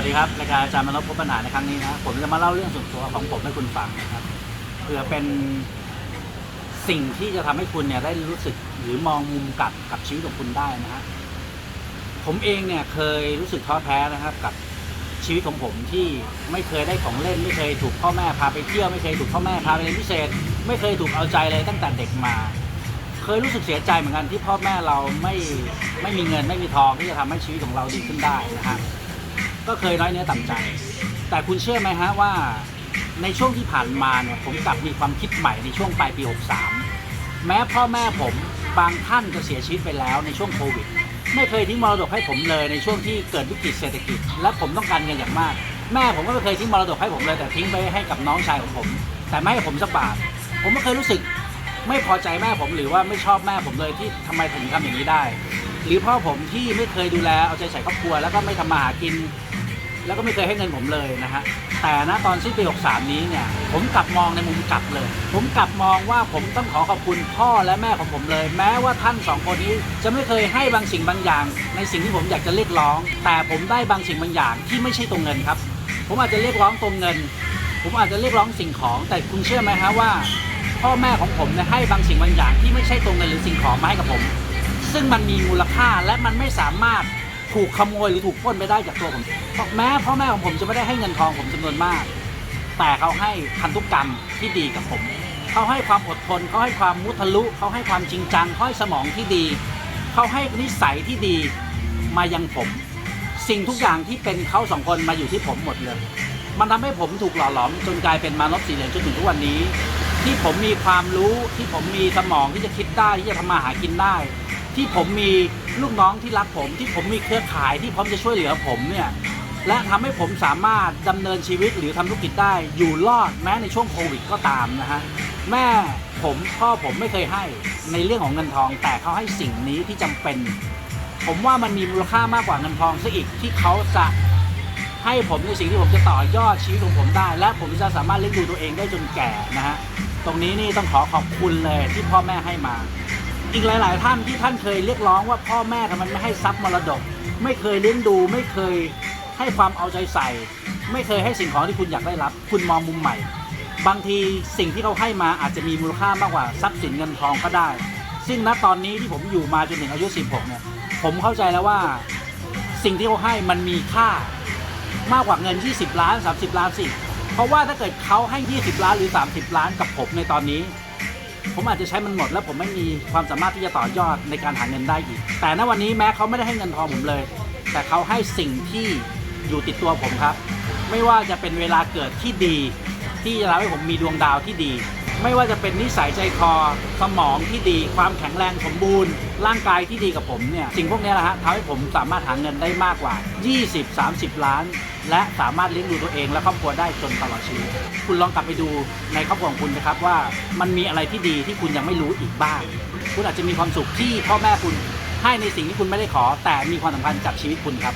วัสดีครับรายการอาจารย์มานพพบปัญหาในครั้งนี้นะผมจะมาเล่าเรื่องส่วนตัวของผมให้คุณฟังนะครับเพื่อเป็นสิ่งที่จะทำให้คุณเนี่ยได้รู้สึกหรือมองมุมกลับกับชีวิตของคุณได้นะฮะผมเองเนี่ยเคยรู้สึกท้อแท้นะครับ กับชีวิตของผมที่ไม่เคยได้ของเล่น ไม่เคยถูกพ่อแม่พาไปเที่ยวไม่เคยถูกพ่อแม่พาไปเรียนพิเศษ ไม่เคยถูกเอาใจเลยตั้งแต่เด็กมา เคยรู้สึกเสียใจเหมือนกันที่พ่อแม่เราไม่ไม่มีเงินไม่มีทองที่จะทำให้ชีวิตของเราดีขึ้นได้นะฮะ ก็เคยน้อยเนื้อต่ำใจ แต่คุณเชื่อไหมฮะว่าในช่วงที่ผ่านมาเนี่ยผมกลับมีความคิดใหม่ในช่วงปลายปี 63 แม้พ่อแม่ผมบางท่านจะเสียชีวิตไปแล้วในช่วงโควิด ไม่เคยทิ้งมรดกให้ผมเลยในช่วงที่เกิดวิกฤตเศรษฐกิจ และผมต้องการเงินอย่างมาก แม่ผมก็ไม่เคยทิ้งมรดกให้ผมเลยแต่ทิ้งไปให้กับน้องชายของผม แต่ไม่ให้ผมสักบาทผมไม่เคยรู้สึกไม่พอใจแม่ผมหรือว่าไม่ชอบแม่ผมเลยที่ทำไมถึงทำอย่างนี้ได้ หรือพ่อผมที่ไม่เคยดูแลเอาใจใส่ครอบครัวแล้วก็ไม่ทำมาหากิน แล้วก็ไม่เคยให้เงินผมเลยนะฮะแต่ณตอนสิ้นปี63 นี้เนี่ย ผมกลับมองในมุมกลับเลย ผมกลับมองว่าผมต้องขอขอบคุณพ่อและแม่ของผมเลย แม้ว่าท่านสองคนนี้จะไม่เคยให้บางสิ่งบางอย่าง ในสิ่งที่ผมอยากจะเรียกร้อง แต่ผมได้บางสิ่งบางอย่างที่ไม่ใช่ตรงเงินครับ ผมอาจจะเรียกร้องตรงเงิน ผมอาจจะเรียกร้องสิ่งของ แต่คุณเชื่อไหมฮะว่า พ่อแม่ของผมเนี่ยให้บางสิ่งบางอย่างที่ไม่ใช่ตรงเงินหรือสิ่งของมาให้กับผม ซึ่งมันมีมูลค่าและมันไม่สามารถ ถูกขโมยหรือถูกปล้นไปได้จากตัวผมเพราะแม้พ่อแม่ของผมจะไม่ได้ให้เงินทองผมจำนวนมาก แต่เขาให้พันธุกกรรมที่ดีกับผม เขาให้ความอดทนเขาให้ความมุทะลุเขาให้ความจริงจังเขาให้สมองที่ดี เขาให้นิสัยที่ดีมายังผม สิ่งทุกอย่างที่เป็นเขาสองคนมาอยู่ที่ผมหมดเลยมันทำให้ผมถูกหล่อหลอมจนกลายเป็นมานพสีเหลืองจนถึงทุกวันนี้ ที่ผมมีความรู้ที่ผมมีสมองที่จะคิดได้ที่จะทำมาหากินได้ ที่ผมมี ลูกน้องที่รักผมที่ผมมีเครือข่ายที่พร้อมจะช่วยเหลือผมเนี่ยและทำให้ผมสามารถดำเนินชีวิตหรือทำธุรกิจได้อยู่รอดแม้ในช่วงโควิดก็ตามนะฮะแม่ผมพ่อผมไม่เคยให้ในเรื่องของเงินทอง แต่เขาให้สิ่งนี้ที่จำเป็น ผมว่ามันมีมูลค่ามากกว่าเงินทองซะอีกที่เขาจะให้ผมในสิ่งที่ผมจะต่อยอดชีวิตของผมได้ และผมจะสามารถเลี้ยงดูตัวเองได้จนแก่นะฮะตรงนี้นี่ต้องขอขอบคุณเลยที่พ่อแม่ให้มา อีกหลาย ๆ ท่านที่ท่านเคยเรียกร้องว่าพ่อแม่ทำไมไม่ให้ทรัพย์มรดก ไม่เคยเลี้ยงดู ไม่เคยให้ความเอาใจใส่ ไม่เคยให้สิ่งของที่คุณอยากได้รับ คุณมองมุมใหม่ บางทีสิ่งที่เขาให้มาอาจจะมีมูลค่ามากกว่าทรัพย์สินเงินทองก็ได้ ซึ่งณตอนนี้ที่ผมอยู่มาจนถึงอายุ 16 เนี่ย ผมเข้าใจแล้วว่าสิ่งที่เขาให้มันมีค่ามากกว่าเงิน 20 ล้าน 30 ล้านสิ เพราะว่าถ้าเกิดเขาให้ 20 ล้านหรือ 30 ล้านกับผมในตอนนี้ ผมอาจจะใช้มันหมด แล้วผมไม่มีความสามารถที่จะต่อยอดในการหาเงินได้อีก แต่ณวันนี้แม้เขาไม่ได้ให้เงินทองผมเลย แต่เขาให้สิ่งที่อยู่ติดตัวผมครับ ไม่ว่าจะเป็นเวลาเกิดที่ดี ที่จะทำให้ผมมีดวงดาวที่ดี ไม่ว่าจะเป็นนิสัยใจคอ สมองที่ดี ความแข็งแรงสมบูรณ์ ร่างกายที่ดีกับผมเนี่ยสิ่งพวกนี้แหละฮะทำให้ผมสามารถหาเงินได้มากกว่า 20-30 ล้าน และสามารถเลี้ยงดูตัวเองและครอบครัวได้จนตลอดชีวิต คุณลองกลับไปดูในครอบครัวของคุณนะครับว่ามันมีอะไรที่ดีที่คุณยังไม่รู้อีกบ้าง คุณอาจจะมีความสุขที่พ่อแม่คุณให้ในสิ่งที่คุณไม่ได้ขอ แต่มีความสำคัญกับชีวิตคุณครับ